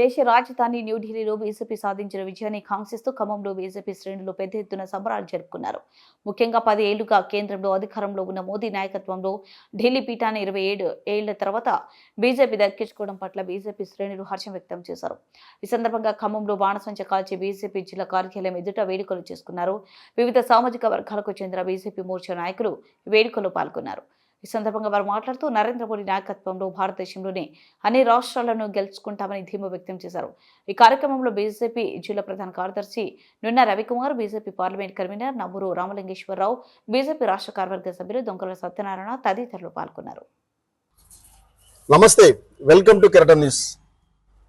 దేశ రాజధాని న్యూఢిల్లీలో బీజేపీ సాధించిన విజయాన్ని కాంక్షిస్తూ ఖమ్మంలో బీజేపీ శ్రేణులు పెద్ద ఎత్తున సంబరాలు జరుపుకున్నారు. ముఖ్యంగా పది ఏళ్ళుగా కేంద్రంలో అధికారంలో ఉన్న మోదీ నాయకత్వంలో ఢిల్లీ పీఠాన్ని ఇరవై ఏడు ఏళ్ళ తర్వాత బీజేపీ దక్కించుకోవడం పట్ల బీజేపీ శ్రేణులు హర్షం వ్యక్తం చేశారు. ఈ సందర్భంగా ఖమ్మంలో బాణసంచ కాల్చి బీజేపీ జిల్లా కార్యాలయం ఎదుట వేడుకలు చేసుకున్నారు. వివిధ సామాజిక వర్గాలకు చెందిన బీజేపీ మోర్చా నాయకులు వేడుకలు పాల్గొన్నారు. ఈ సందర్భంగా వారు మాట్లాడుతూ నరేంద్ర మోడీ నాయకత్వంలో భారతదేశంలోనే అన్ని రాష్ట్రాలను గెలుచుకుంటామని ధీమా వ్యక్తం చేశారు. ఈ కార్యక్రమంలో బీజేపీ జిల్లా ప్రధాన కార్యదర్శి Nunna Ravikumar BJP parliament convener Nammuru Ramalingeswararao BJP రాష్ట్ర కార్యవర్గ సభ్యులు దొంగల సత్యనారాయణ తదితరులు పాల్గొన్నారు. నమస్తే వెల్కమ్ టు కెరటన్ న్యూస్.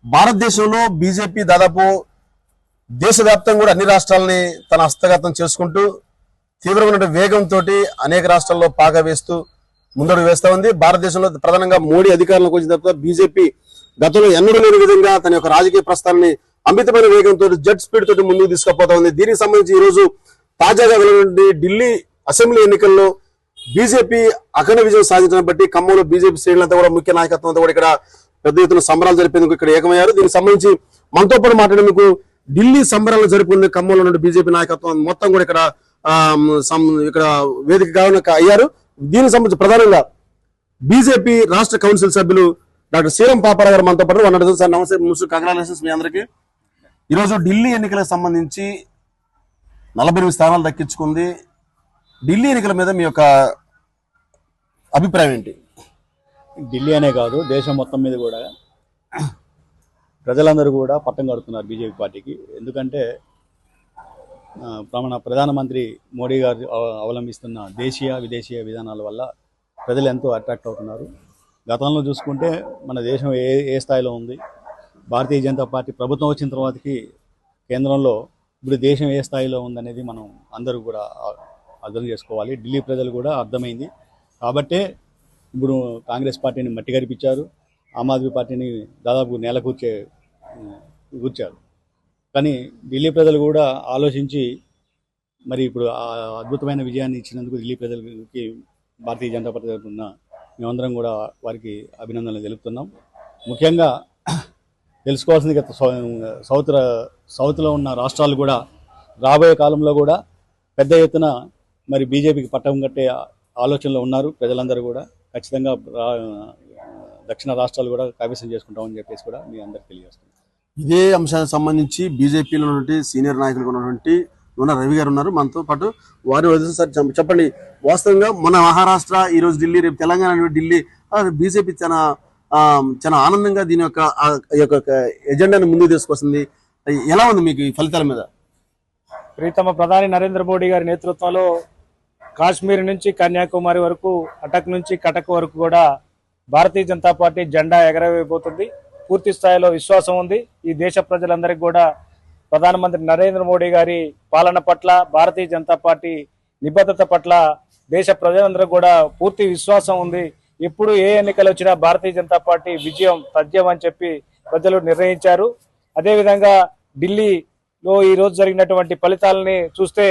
భారతదేశంలో బీజేపీ దాదాపు దేశవ్యాప్తంగా కూడా అన్ని రాష్ట్రాలని తన హస్తగతం చేసుకుంటూ తీవ్రమైన వేగంతో అనేక రాష్ట్రాల్లో పాగా వేస్తూ ముందడుగు వేస్తా ఉంది. భారతదేశంలో ప్రధానంగా మోడీ అధికారంలోకి వచ్చిన తర్వాత బీజేపీ గతంలో ఎన్నడూ లేని విధంగా తన యొక్క రాజకీయ ప్రస్థానాన్ని అమితమైన వేగంతో జెట్ స్పీడ్ తోటి ముందుకు తీసుకుపోతా ఉంది. దీనికి సంబంధించి ఈ రోజు తాజాగా వెళ్ళినటువంటి ఢిల్లీ అసెంబ్లీ ఎన్నికల్లో బీజేపీ అఖండ విజయం సాధించడం బట్టి ఖమ్మంలో బీజేపీ శ్రేణులంతా కూడా ముఖ్య నాయకత్వం అంతా కూడా ఇక్కడ పెద్ద ఎత్తున సంబరాలు జరిపేందుకు ఇక్కడ ఏకమయ్యారు. దీనికి సంబంధించి మనతో పాటు మాట్లాడేందుకు ఢిల్లీ సంబరాలు జరుపుకునే ఖమ్మంలో ఉన్న బీజేపీ నాయకత్వం మొత్తం కూడా ఇక్కడ ఇక్కడ వేదిక కావాలని అయ్యారు. దీనికి సంబంధించి ప్రధానంగా బీజేపీ రాష్ట్ర కౌన్సిల్ సభ్యులు డాక్టర్ శ్రీరామ్ పాపారావు గారు మనతో పాటు వన్ సార్ నమస్తే. ముసు కంగ్రాచులేషన్స్ మీ అందరికీ. ఈరోజు ఢిల్లీ ఎన్నికలకు సంబంధించి నలభై ఎనిమిది స్థానాలు దక్కించుకుంది. ఢిల్లీ ఎన్నికల మీద మీ యొక్క అభిప్రాయం ఏంటి? ఢిల్లీ అనే కాదు దేశం మొత్తం మీద కూడా ప్రజలందరూ కూడా పట్టం కడుతున్నారు బీజేపీ పార్టీకి. ఎందుకంటే మన ప్రధానమంత్రి మోడీ గారు అవలంబిస్తున్న దేశీయ విదేశీయ విధానాల వల్ల ప్రజలు ఎంతో అట్రాక్ట్ అవుతున్నారు. గతంలో చూసుకుంటే మన దేశం ఏ ఏ స్థాయిలో ఉంది? భారతీయ జనతా పార్టీ ప్రభుత్వం వచ్చిన తర్వాతకి కేంద్రంలో ఇప్పుడు దేశం ఏ స్థాయిలో ఉందనేది మనం అందరూ కూడా అర్థం చేసుకోవాలి. ఢిల్లీ ప్రజలు కూడా అర్థమైంది. కాబట్టే ఇప్పుడు కాంగ్రెస్ పార్టీని మట్టి గడిపించారు. ఆమ్ ఆద్మీ పార్టీని దాదాపు నేల కూర్చే కూర్చారు కానీ ఢిల్లీ ప్రజలు కూడా ఆలోచించి మరి ఇప్పుడు ఆ అద్భుతమైన విజయాన్ని ఇచ్చినందుకు ఢిల్లీ ప్రజలకి భారతీయ జనతా పార్టీ తరఫున మేమందరం కూడా వారికి అభినందనలు తెలుపుతున్నాం. ముఖ్యంగా తెలుసుకోవాల్సింది గత సౌ- సౌత్ సౌత్లో ఉన్న రాష్ట్రాలు కూడా రాబోయే కాలంలో కూడా పెద్ద ఎత్తున మరి బీజేపీకి పట్టం కట్టే ఆలోచనలో ఉన్నారు ప్రజలందరూ కూడా. ఖచ్చితంగా రా- దక్షిణ రాష్ట్రాలు కూడా కైవసం చేసుకుంటామని చెప్పేసి కూడా మీ అందరికి తెలియజేస్తున్నాం. ఇదే అంశానికి సంబంధించి బీజేపీలో ఉన్నటువంటి సీనియర్ నాయకులు ఉన్నటువంటి ఉన్న రవి గారు ఉన్నారు. మనతో పాటు వారి సార్ చెప్పండి. వాస్తవంగా మన మహారాష్ట్ర ఈ రోజు ఢిల్లీ రేపు తెలంగాణ ఢిల్లీ బీజేపీ చాలా చాలా ఆనందంగా దీని యొక్క ఈ యొక్క ఎజెండాను ముందుకు తీసుకొస్తుంది. ఎలా ఉంది మీకు ఈ ఫలితాల మీద? ప్రీతమ ప్రధాని నరేంద్ర మోడీ గారి నేతృత్వంలో కాశ్మీర్ నుంచి కన్యాకుమారి వరకు అటక్ నుంచి కటక్ వరకు కూడా భారతీయ జనతా పార్టీ జెండా ఎగరవేయబోతుంది. పూర్తి స్థాయిలో విశ్వాసం ఉంది. ఈ దేశ ప్రజలందరికీ కూడా ప్రధానమంత్రి నరేంద్ర మోడీ గారి పాలన పట్ల భారతీయ జనతా పార్టీ నిబద్ధత పట్ల దేశ ప్రజలందరూ కూడా పూర్తి విశ్వాసం ఉంది. ఎప్పుడు ఏ ఎన్నికలు వచ్చినా భారతీయ జనతా పార్టీ విజయం తథ్యం అని చెప్పి ప్రజలు నిర్ణయించారు. అదేవిధంగా ఢిల్లీలో ఈ రోజు జరిగినటువంటి ఫలితాలని చూస్తే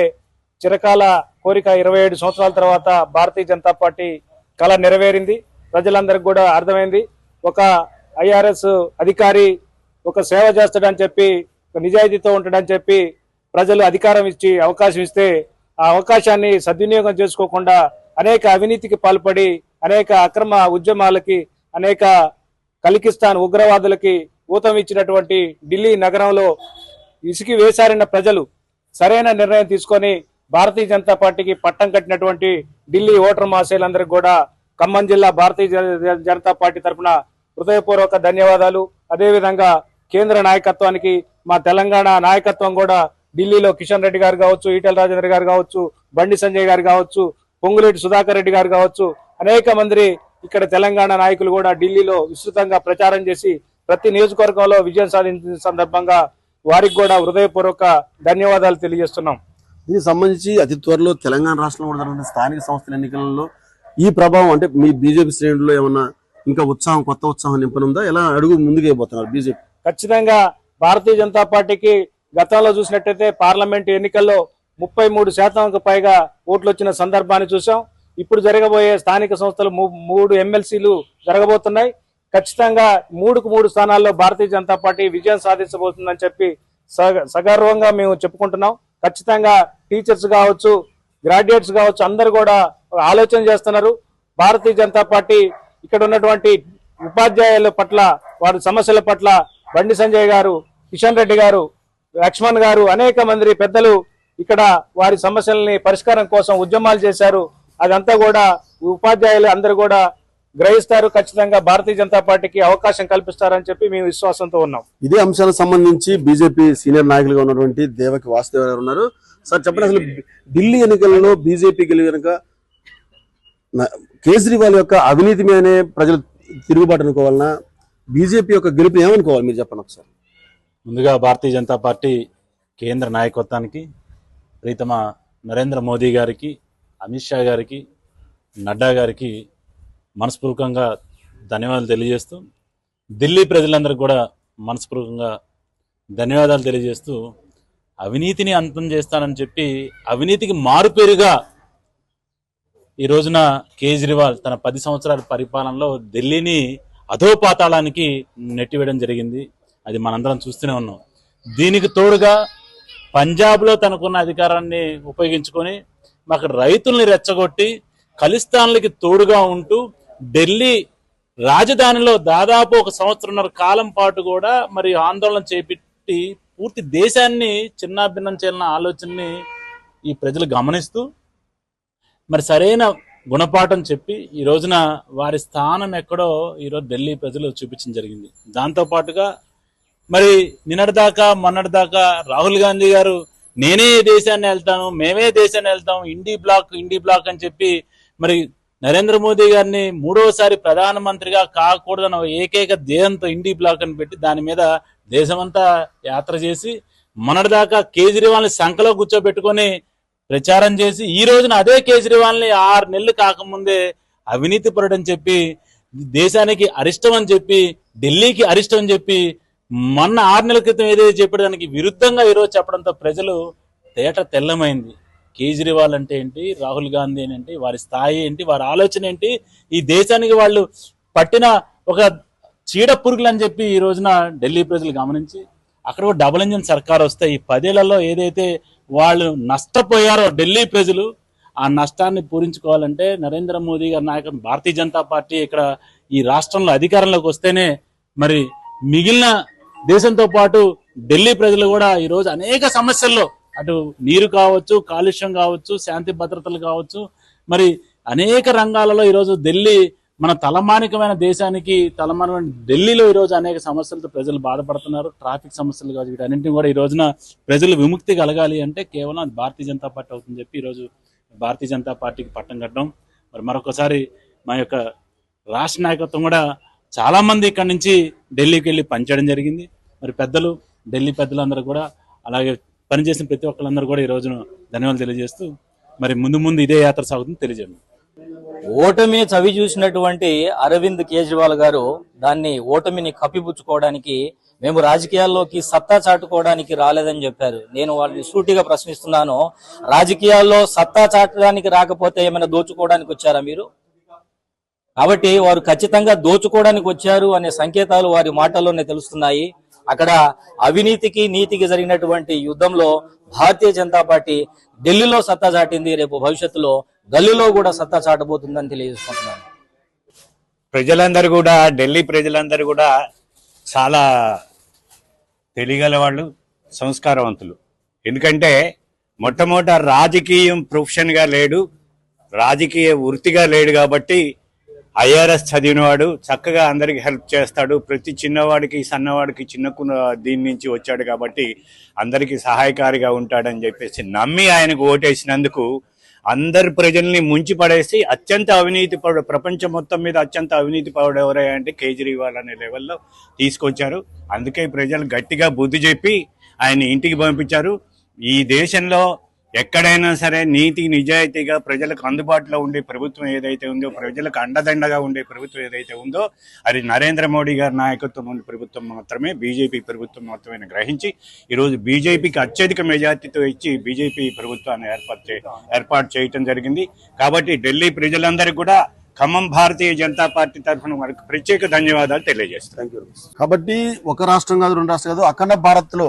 చిరకాల కోరిక ఇరవై ఏడు సంవత్సరాల తర్వాత భారతీయ జనతా పార్టీ కళ నెరవేరింది. ప్రజలందరికీ కూడా అర్థమైంది. ఒక ఐఆర్ఎస్ అధికారి ఒక సేవ చేస్తాడని చెప్పి ఒక నిజాయితీతో ఉంటాడని చెప్పి ప్రజలు అధికారం ఇచ్చి అవకాశం ఇస్తే ఆ అవకాశాన్ని సద్వినియోగం చేసుకోకుండా అనేక అవినీతికి పాల్పడి అనేక అక్రమ ఉద్యమాలకి అనేక కలికిస్తాన్ ఉగ్రవాదులకి ఊతం ఇచ్చినటువంటి ఢిల్లీ నగరంలో ఇసుకి వేసారిన ప్రజలు సరైన నిర్ణయం తీసుకొని భారతీయ జనతా పార్టీకి పట్టం కట్టినటువంటి ఢిల్లీ ఓటర్ మాసేలందరికీ కూడా ఖమ్మం జిల్లా భారతీయ జన- జనతా పార్టీ తరఫున హృదయపూర్వక ధన్యవాదాలు. అదేవిధంగా కేంద్ర నాయకత్వానికి మా తెలంగాణ నాయకత్వం కూడా ఢిల్లీలో కిషన్ రెడ్డి గారు కావచ్చు ఈటల రాజేంద్ర గారు కావచ్చు బండి సంజయ్ గారు కావచ్చు పొంగులేటి సుధాకర్ రెడ్డి గారు కావచ్చు అనేక మంది ఇక్కడ తెలంగాణ నాయకులు కూడా ఢిల్లీలో విస్తృతంగా ప్రచారం చేసి ప్రతి నియోజకవర్గంలో విజయం సాధించిన సందర్భంగా వారికి కూడా హృదయపూర్వక ధన్యవాదాలు తెలియజేస్తున్నాం. దీనికి సంబంధించి అతి త్వరలో తెలంగాణ రాష్ట్రంలో కూడా జరుగుతున్న స్థానిక సంస్థల ఎన్నికలలో ఈ ప్రభావం అంటే మీ బీజేపీ శ్రేణుల్లో ఏమన్నా ఇంకా ఉత్సాహం కొత్త ఉత్సాహం నింపనుందా? ఎలా అడుగు ముందుకు పోతున్నారు బీజేపీ? ఖచ్చితంగా భారతీయ జనతా పార్టీకి గతంలో చూసినట్టయితే పార్లమెంట్ ఎన్నికల్లో ముప్పై మూడు శాతంకు పైగా ఓట్లు వచ్చిన సందర్భాన్ని చూసాం ఇప్పుడు జరగబోయే స్థానిక సంస్థలు మూ- మూడు ఎమ్మెల్సీలు జరగబోతున్నాయి. ఖచ్చితంగా మూడుకు మూడు స్థానాల్లో భారతీయ జనతా పార్టీ విజయం సాధించబోతుందని చెప్పి సగ- సగర్వంగా మేము చెప్పుకుంటున్నాం. ఖచ్చితంగా టీచర్స్ కావచ్చు గ్రాడ్యుయేట్స్ కావచ్చు అందరు కూడా ఆలోచన చేస్తున్నారు. భారతీయ జనతా పార్టీ ఇక్కడ ఉన్నటువంటి ఉపాధ్యాయుల పట్ల వారి సమస్యల పట్ల బండి సంజయ్ గారు కిషన్ రెడ్డి గారు లక్ష్మణ్ గారు అనేక మంది పెద్దలు ఇక్కడ వారి సమస్యల్ని పరిష్కారం కోసం ఉద్యమాలు చేశారు. అదంతా కూడా ఉపాధ్యాయులు అందరూ కూడా గ్రహిస్తారు. ఖచ్చితంగా భారతీయ జనతా పార్టీకి అవకాశం కల్పిస్తారని చెప్పి మేము విశ్వాసంతో ఉన్నాం. ఇదే అంశాలకు సంబంధించి బీజేపీ సీనియర్ నాయకులుగా ఉన్నటువంటి దేవకి వాసుదేవ్ గారు ఉన్నారు. సార్ చెప్పండి అసలు ఢిల్లీ ఎన్నికలలో బీజేపీ గెలివి కనుక కేజ్రీవాల్ యొక్క అవినీతి మీదనే ప్రజలు తిరుగుబాటు అనుకోవాలన్నా బీజేపీ యొక్క గెలుపు ఏమనుకోవాలి? మీరు చెప్పండి ఒకసారి. ముందుగా భారతీయ జనతా పార్టీ కేంద్ర నాయకత్వానికి ప్రీతమ నరేంద్ర మోదీ గారికి అమిత్ షా గారికి నడ్డా గారికి మనస్పూర్వకంగా ధన్యవాదాలు తెలియజేస్తూ ఢిల్లీ ప్రజలందరికీ కూడా మనస్పూర్వకంగా ధన్యవాదాలు తెలియజేస్తూ అవినీతిని అంతం చేస్తానని చెప్పి అవినీతికి మారుపేరుగా ఈ రోజున కేజ్రీవాల్ తన పది సంవత్సరాల పరిపాలనలో ఢిల్లీని అధోపాతాళానికి నెట్టివేయడం జరిగింది. అది మనందరం చూస్తూనే ఉన్నాం. దీనికి తోడుగా పంజాబ్లో తనకున్న అధికారాన్ని ఉపయోగించుకొని అక్కడ రైతుల్ని రెచ్చగొట్టి ఖలిస్తాన్లకి తోడుగా ఉంటూ ఢిల్లీ రాజధానిలో దాదాపు ఒక సంవత్సరంన్నర కాలం పాటు కూడా మరి ఆందోళన చేపట్టి పూర్తి దేశాన్ని చిన్నాభిన్నం చేయాలన్న ఆలోచనని ఈ ప్రజలు గమనిస్తూ మరి సరైన గుణపాఠం చెప్పి ఈ రోజున వారి స్థానం ఎక్కడో ఈరోజు ఢిల్లీ ప్రజలు చూపించడం జరిగింది. దాంతో పాటుగా మరి నిన్నటిదాకా మొన్నటిదాకా రాహుల్ గాంధీ గారు నేనే దేశాన్ని వెళ్తాను మేమే దేశాన్ని వెళ్తాం ఇండి బ్లాక్ ఇండి బ్లాక్ అని చెప్పి మరి నరేంద్ర మోదీ గారిని మూడోసారి ప్రధానమంత్రిగా కాకూడదన్న ఏకైక ధ్యేయంతో ఇండి బ్లాక్ అని పెట్టి దాని మీద దేశమంతా యాత్ర చేసి మొన్నటిదాకా కేజ్రీవాల్ని సంఖలో కూర్చోబెట్టుకొని ప్రచారం చేసి ఈ రోజున అదే కేజ్రీవాల్ని ఆరు నెలలు కాకముందే అవినీతి పరుడని చెప్పి దేశానికి అరిష్టం అని చెప్పి ఢిల్లీకి అరిష్టం అని చెప్పి మొన్న ఆరు నెలల క్రితం ఏదైతే చెప్పడానికి విరుద్ధంగా ఈరోజు చెప్పడంతో ప్రజలు తేట తెల్లమైంది. కేజ్రీవాల్ అంటే ఏంటి రాహుల్ గాంధీ ఏంటి వారి స్థాయి ఏంటి వారి ఆలోచన ఏంటి ఈ దేశానికి వాళ్ళు పట్టిన ఒక చీడ పురుగులు అని చెప్పి ఈ రోజున ఢిల్లీ ప్రజలు గమనించి అక్కడ కూడా డబుల్ ఇంజిన్ సర్కార్ వస్తే ఈ పదేళ్ళలో ఏదైతే వాళ్ళు నష్టపోయారో ఢిల్లీ ప్రజలు ఆ నష్టాన్ని పూరించుకోవాలంటే నరేంద్ర మోదీ గారి నాయకత్వం భారతీయ జనతా పార్టీ ఇక్కడ ఈ రాష్ట్రంలో అధికారంలోకి వస్తేనే మరి మిగిలిన దేశంతో పాటు ఢిల్లీ ప్రజలు కూడా ఈరోజు అనేక సమస్యల్లో అటు నీరు కావచ్చు కాలుష్యం కావచ్చు శాంతి భద్రతలు కావచ్చు మరి అనేక రంగాలలో ఈరోజు ఢిల్లీ మన తలమానికమైన దేశానికి తలమానికమైన ఢిల్లీలో ఈరోజు అనేక సమస్యలతో ప్రజలు బాధపడుతున్నారు. ట్రాఫిక్ సమస్యలు కావచ్చు వీటన్నింటినీ కూడా ఈ రోజున ప్రజలు విముక్తి కలగాలి అంటే కేవలం అది భారతీయ జనతా పార్టీ అవుతుందని చెప్పి ఈరోజు భారతీయ జనతా పార్టీకి పట్టం కట్టడం. మరి మరొకసారి మా యొక్క రాష్ట్ర నాయకత్వం కూడా చాలామంది ఇక్కడి నుంచి ఢిల్లీకి వెళ్ళి పనిచేయడం జరిగింది. మరి పెద్దలు ఢిల్లీ పెద్దలందరూ కూడా అలాగే పనిచేసిన ప్రతి ఒక్కళ్ళందరూ కూడా ఈ రోజున ధన్యవాదాలు తెలియజేస్తూ మరి ముందు ముందు ఇదే యాత్ర సాగుతుంది తెలియజేయండి. ఓటమి చవి చూసినటువంటి అరవింద్ కేజ్రీవాల్ గారు దాన్ని ఓటమిని కప్పిపుచ్చుకోవడానికి మేము రాజకీయాల్లోకి సత్తా చాటుకోవడానికి రాలేదని చెప్పారు. నేను వాళ్ళని సూటిగా ప్రశ్నిస్తున్నాను. రాజకీయాల్లో సత్తా చాటడానికి రాకపోతే ఏమైనా దోచుకోవడానికి వచ్చారా మీరు? కాబట్టి వారు ఖచ్చితంగా దోచుకోవడానికి వచ్చారు అనే సంకేతాలు వారి మాటల్లోనే తెలుస్తున్నాయి. అక్కడ అవినీతికి నీతికి జరిగినటువంటి యుద్ధంలో భారతీయ జనతా పార్టీ ఢిల్లీలో సత్తా చాటింది. రేపు భవిష్యత్తులో గల్లీలో కూడా సత్తా చాటబోతుందని తెలియజేసుకుంటున్నాను. ప్రజలందరూ కూడా ఢిల్లీ ప్రజలందరూ కూడా చాలా తెలియగల వాళ్ళు సంస్కారవంతులు. ఎందుకంటే మొట్టమొదట రాజకీయం ప్రొఫెషన్గా లేడు రాజకీయ వృత్తిగా లేడు కాబట్టి ఐఆర్ఎస్ చదివినవాడు చక్కగా అందరికి హెల్ప్ చేస్తాడు. ప్రతి చిన్నవాడికి సన్నవాడికి చిన్న దీని నుంచి వచ్చాడు కాబట్టి అందరికీ సహాయకారిగా ఉంటాడని చెప్పేసి నమ్మి ఆయనకు ఓటేసినందుకు అందరు ప్రజల్ని ముంచి పడేసి అత్యంత అవినీతి పడు ప్రపంచం మొత్తం మీద అత్యంత అవినీతి పడు ఎవరయ్యా అంటే కేజ్రీవాల్ అనే లెవెల్లో తీసుకొచ్చారు. అందుకే ప్రజలు గట్టిగా బుద్ధి చెప్పి ఆయన ఇంటికి పంపించారు. ఈ దేశంలో ఎక్కడైనా సరే నీతి నిజాయితీగా ప్రజలకు అందుబాటులో ఉండే ప్రభుత్వం ఏదైతే ఉందో ప్రజలకు అండదండగా ఉండే ప్రభుత్వం ఏదైతే ఉందో అది నరేంద్ర మోడీ గారి నాయకత్వం ఉన్న ప్రభుత్వం మాత్రమే బీజేపీ ప్రభుత్వం మాత్రమే గ్రహించి ఈరోజు బీజేపీకి అత్యధిక మెజార్టీతో ఇచ్చి బీజేపీ ప్రభుత్వాన్ని ఏర్పాటు ఏర్పాటు చేయటం జరిగింది. కాబట్టి ఢిల్లీ ప్రజలందరికీ కూడా ఖమ్మం భారతీయ జనతా పార్టీ తరఫున వారికి ప్రత్యేక ధన్యవాదాలు తెలియజేస్తాను కాబట్టి ఒక రాష్ట్రం కాదు రెండు రాష్ట్రం కాదు అఖండ భారత్లో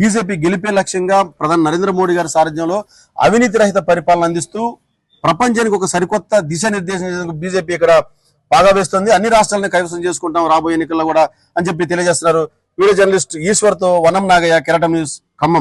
బీజేపీ గెలిపే లక్ష్యంగా ప్రధాని నరేంద్ర మోడీ గారి సారథ్యంలో అవినీతి రహిత పరిపాలన అందిస్తూ ప్రపంచానికి ఒక సరికొత్త దిశానిర్దేశం బీజేపీ ఇక్కడ బాగా వేస్తుంది. అన్ని రాష్ట్రాలను కైవసం చేసుకుంటాం రాబోయే ఎన్నికల్లో కూడా అని చెప్పి తెలియజేస్తున్నారు వీడియో జర్నలిస్ట్ ఈశ్వర్తో వనం నాగయ్య కెరటం న్యూస్ ఖమ్మం.